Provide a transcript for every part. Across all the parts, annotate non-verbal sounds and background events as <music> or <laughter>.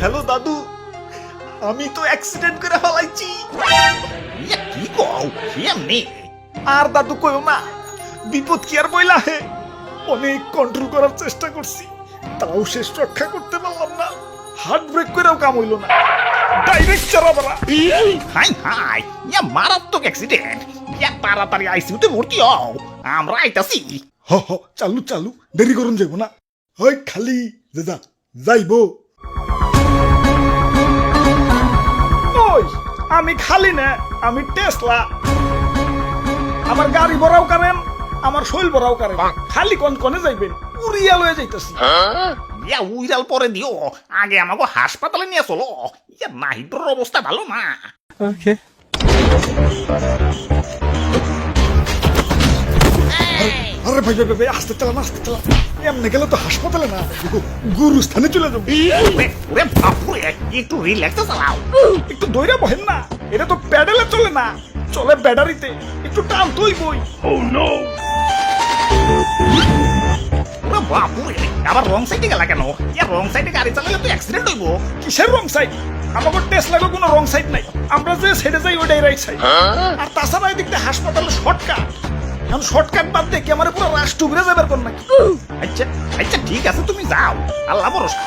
Hello দাদু। আমি তো অ্যাক্সিডেন্ট করে ফেলাইছি। ইয়া কি কও? কেমনে আর দাদু কইও না বিপদ কি আর বইলা হে? অনেক কন্ট্রোল করার চেষ্টা করছি তাও শেষ রক্ষা করতে পারলাম না। হার্ট ব্রেক করেও কাম হইল না। ডাইরেক্ট চারাবারা হাই হাই ইয়া মারাত্মক অ্যাক্সিডেন্ট ইয়া তাড়াতাড়ি আইসিইউতে ভর্তি হও। আমরা আইতাছি। হ হ চালু চালু দেরি করুন যাব না। হয় খালি দাদা যাইবো। আমি খালি না আমি টেসলা। আমার গাড়ি ভরাও কারেন আমার শৈল ভরাও কারেন। খালি কোন কোনে যাইবেন? উড়িয়া লয়ে যাইতেছি। ইয়া উইরাল পরে দিও। আগে আমাকে হাসপাতালে নিয়ে চলো। ইয়া নাহিদর অবস্থা ভালো না। আরে ভাই ভাই ভাই, আস্তে চালান আস্তে চালান। এমনি গেলে তো হাসপাতালে না। গুরু স্থানে চলে যাব। একটু রিল্যাক্সে চালাও। একটু দইরা বহেন না। এটা তো প্যাডেলে চলে না। চলে ব্যাটারিতে। একটু টান তুই বই। ওরে বাপুরে আবার রং সাইডে গেলা কেন? ইয়া রং সাইডে গাড়ি চালালে তো অ্যাক্সিডেন্ট হইব। কিসের রং সাইড আমাকে টেস্ট লাগো কোনো রং সাইড নাই। আমরা যে সাইডে যাই ওইটাই রাইট সাইড আর তাছাড়া এদিক দিয়ে হাসপাতালে শর্টকাট এখন শর্টকাট বাদ দিয়ে কি আমার পুরো রাষ্ট্র ঘুরে যাবার কোন নাকি? আচ্ছা আচ্ছা ঠিক আছে তুমি যাও। আল্লাহ ভরসা।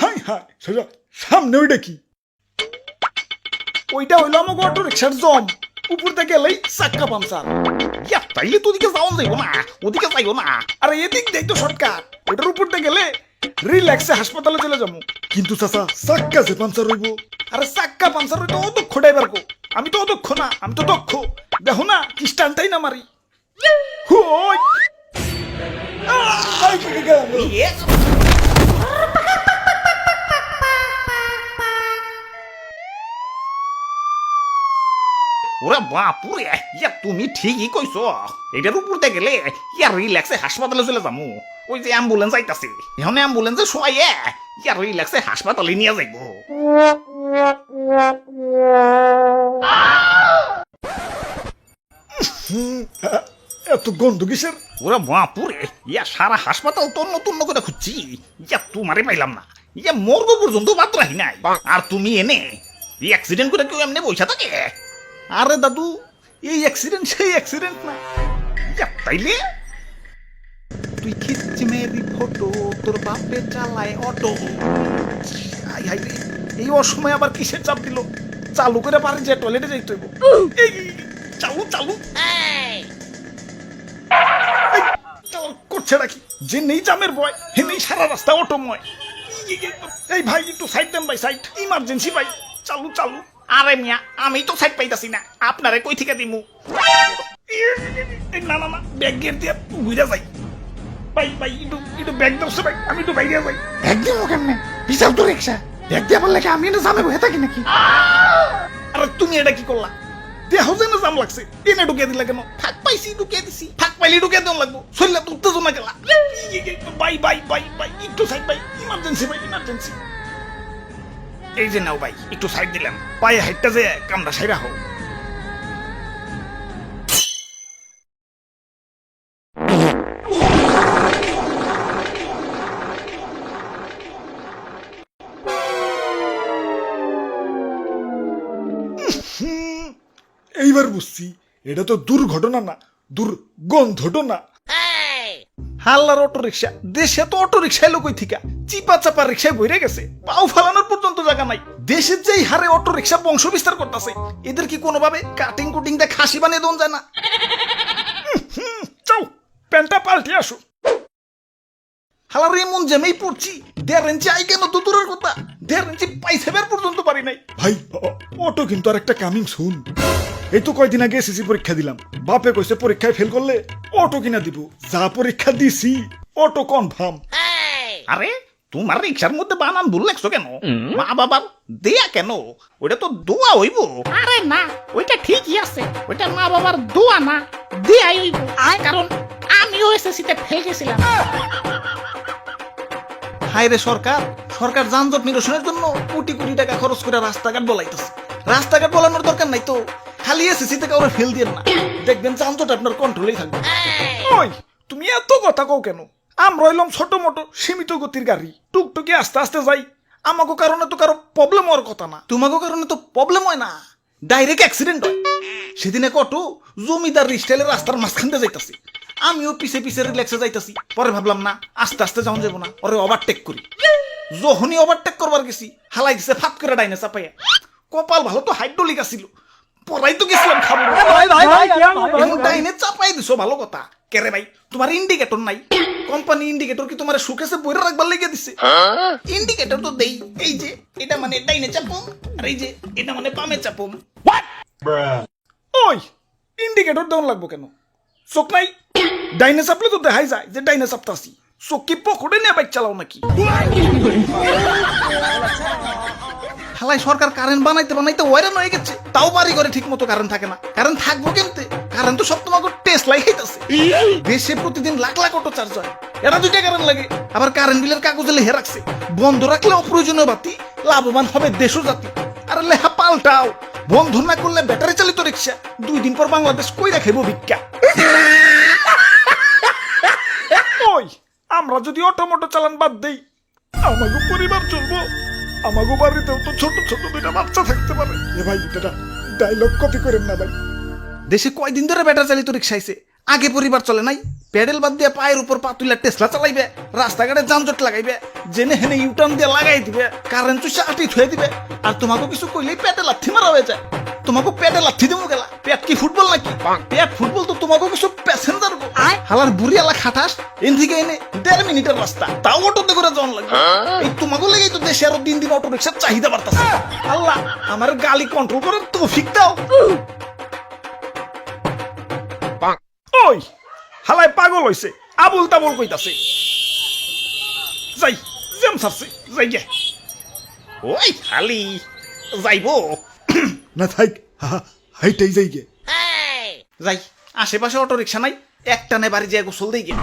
হাই হাই সোজা সামনে ওইটা কি? ওইটা হইল আমাকে অটো রিক্সার জম। উপর থেকে এলেই চাক্কা পামসার ইয়া তাইলে তো ওদিকে যাওয়া যাইব না ওদিকে যাইব না। আর এদিক দেখ তো শর্টকাট ওটার উপর দিয়ে গেলে রিল্যাক্সে হাসপাতালে চলে যাব। কিন্তু চাচা চাক্কা যে হইব? আরে চাক্কা পাঞ্চার হইতো অদক্ষ ড্রাইভার কো? আমি তো অদক্ষ না আমি তো দক্ষ। দেখো না কি স্টানটাই না মারি। ওরে বাপুরে, ইয়া তুমি ঠিকই কইছো। এটার উপর দিয়ে গেলে, ইয়া রিল্যাক্সে হাসপাতালে চলে যামু। ওই যে অ্যাম্বুলেন্স আইতাছে। এখন অ্যাম্বুলেন্সে শোয়াইয়ে, ইয়া রিল্যাক্সে হাসপাতালে নিয়ে যাইব। এত গন্ধ কিসের? ওরে বাপুরে ইয়া সারা হাসপাতাল তন্ন তন্ন করে খুঁজছি। ইয়া তোমারে পাইলাম না। ইয়া মর্গ পর্যন্ত বাদ রাখি নাই। আর তুমি এনে এই অ্যাক্সিডেন্ট করে কেউ এমনি বইসা থাকে? আরে দাদু এই অ্যাক্সিডেন্ট সেই অ্যাক্সিডেন্ট না। ইয়া তাইলে? তুই খিচ্ছি মেরি ফটো তোর বাপে চালায় অটো। আই হাই রে, এই অসময় আবার কিসের চাপ দিল? চালু করে পারে যে টয়লেটে যাইতে হইব। এই, চালু চালু। এই, করছে নাকি যে নেই জামের বয় হে নেই সারা রাস্তা অটোময়। এই, ভাই একটু সাইড দেন ভাই সাইড ইমার্জেন্সি ভাই চালু চালু। আরে মিয়া আমি তো সাইড পাইতাছি না আপনারে কই থেকে দিমু? না না না ব্যাগ গিয়ে দিয়ে ঘুরে যাই। ভাই ভাই একটু একটু ব্যাগ দোষে ভাই আমি একটু বাইরে যাই। ব্যাগ দিব কেমনে? বিশাল তো রিক্সা ব্যাগ দিয়ে বললে কি আমি এটা জামে বসে থাকি নাকি? আরে তুমি এটা কি করলা? দেহ যেন লাগছে। এনে ঢুকিয়ে দিলা কেন? ফাঁক পাইছি, ঢুকিয়ে দিছি। ফাঁক পাইলে ঢুকিয়ে দেন লাগবো। শরীরে তো উত্তেজনা গেলা। বাই বাই বাই বাই, একটু সাইড বাই। ইমার্জেন্সি বাই ইমার্জেন্সি এই যে নাও ভাই, একটু সাইড দিলাম। পায়ে হাইটটা যে কামড়া সাইরা হোক। এইবার বুঝছি এটা তো দুর্ঘটনা না, দুর্গন্ধটনা। হাল্লার অটো রিক্সা দেশে তো অটো রিক্সা এলো কই থিকা চিপা চাপা রিক্সায় বইরে গেছে, পাও ফালানোর পর্যন্ত জায়গা নাই। দেশের যেই হারে অটো রিক্সা বংশ বিস্তার করতেছে, এদের কি কোনোভাবে কাটিং কুটিং বানিয়ে দন যায় না? চাও, প্যান্টটা পাল্টে আসো। হালার এমন জেমেই পড়ছি, দেড় ইঞ্চি আই কেন তো দূরের কথা? দেড় ইঞ্চি পাইসেবের পর্যন্ত পারি নাই। ভাই অটো কিন্তু আর একটা কামিং শুন এই তো কয়দিন আগে এসএসসি পরীক্ষা দিলাম। বাপে কইছে পরীক্ষায় ফেল করলে অটো কিনা দিব। যা পরীক্ষা দিছি অটো কনফার্ম আরে তোমার রিক্সার মধ্যে বানান ভুল লাগছো কেন? মা বাবার দেয়া কেন? ওটা তো দোয়া হইব। আরে না ওইটা ঠিকই আছে। ওইটা মা বাবার দোয়া না দেয়াই হইব। কারণ আমিও এসএসসিতে ফেল গেছিলাম। হায় রে সরকার সরকার যানজট নিরসনের জন্য কোটি কোটি টাকা খরচ করে রাস্তাঘাট বলাইতেছে। রাস্তাঘাট বলানোর দরকার নাই তো। খালি এসএসসি থেকে ওরা ফেল দিয়ে না। দেখবেন যানজট আপনার কন্ট্রোলেই থাকবে। ওই তুমি এত কথা কও কেন? আমরা হইলাম ছোট মোটো সীমিত গতির গাড়ি। টুকটুকি আস্তে আস্তে যাই। আমাকে কারণে তো কারও প্রবলেম হওয়ার কথা না। তোমাকে কারণে তো প্রবলেম হয় না। ডাইরেক্ট অ্যাক্সিডেন্ট হয়। সেদিন অটো জমিদার স্টাইলের রাস্তার মাঝখান দিয়ে যাইতাছি। আমিও পিছে পিছে রিল্যাক্সে যাইতাছি। পরে ভাবলাম না আস্তে আস্তে যাওয়া যাব না। ওরে ওভারটেক করি। যখনই ওভারটেক করবার গেছি হালাই দিছে ফাট করে ডাইনে চাপাইয়া। কপাল ভালো তো হাইড্রোলিক আসিল পরাই তো গেছিলাম খাব। চাপাই দিছো ভালো কথা। কেরে ভাই তোমার ইন্ডিকেটর নাই। কোম্পানি ইন্ডিকেটর কি তোমার সুকেসে বইরা রাখবার লেগে দিছে? ইন্ডিকেটর তো দেই। এই যে এটা মানে ডাইনে চাপুম আর এই যে এটা মানে বামে চাপুম। ওই ইন্ডিকেটর লাগবো কেন? চোখ নাই? ডাইনে চাপলে তো দেখাই যায় যে ডাইনে চাপতাছি। চোখ কি পকড়ে নিয়ে বাইক চালাও নাকি? <laughs> হালাই সরকার কারেন্ট বানাইতে বানাইতে ওয়ারেন হয়ে গেছে। তাও বাড়ি করে ঠিক মতো কারেন্ট থাকে না। কারেন্ট থাকব কেমতে? কারেন্ট তো সব তোমাকে টেস্ট লাই খাইতেছে। দেশে প্রতিদিন লাখ লাখ অটো চার্জ হয়। এরা দুইটা কারেন্ট লাগে। আবার কারেন্ট বিলের কাগজে লেহে রাখছে, বন্ধ রাখলে অপ্রয়োজনীয় বাতি, লাভবান হবে দেশও জাতি। আর লেহা পাল্টাও। বন্ধ না করলে ব্যাটারি চালিত রিক্সা দুই দিন পর বাংলাদেশ কই রাখাইব ভিক্ষা। <laughs> আমরা যদি অটো অটোমোটো চালান বাদ দেই, আমাগো পরিবার চলবো। আমাগো বাড়িতেও তো ছোট ছোট দুইটা বাচ্চা থাকতে পারে। এ ভাই এটা ডায়লগ কপি করেন না ভাই। দেশে কয়দিন ধরে ব্যাটারি চালিত রিক্সা আইছে? আগে পরিবার চলে নাই প্যাডেল বাদ দিয়ে পায়ের উপর পা তুলে টেসলা চালাইবে রাস্তাঘাটে যানজট লাগাইবে জেনে হেনে ইউটার্ন দিয়ে লাগাই দিবে কারেন্ট চুষে আটি থুয়ে দিবে আর তোমাকে কিছু কইলেই পেটে লাথি মারা হয়ে যায়। তোমাকে পেটে লাথি দেবো গেলা। পেট কি ফুটবল নাকি? পেট ফুটবল তো তোমাকে কিছু গো হালার বুড়ি আলা খাটাস এন থেকে এনে দেড় মিনিটের রাস্তা। তাও অটোতে করে জন লাগবে। এই তোমাকে লেগেই তো দেশে আরও দিন দিন অটো রিক্সার চাহিদা বাড়তাছে। আল্লাহ আমার গালি কন্ট্রোল করার তৌফিক দাও। ওই হালাই পাগল হইছে আবুল তাবুল কইতাছে। যাই জেম সারছে যাই গে। ওই খালি যাইবো। না থাক হাইটাই যাই গে। যাই আশেপাশে অটো রিক্সা নাই একটা নে বাড়ি যায় গোসল দিয়ে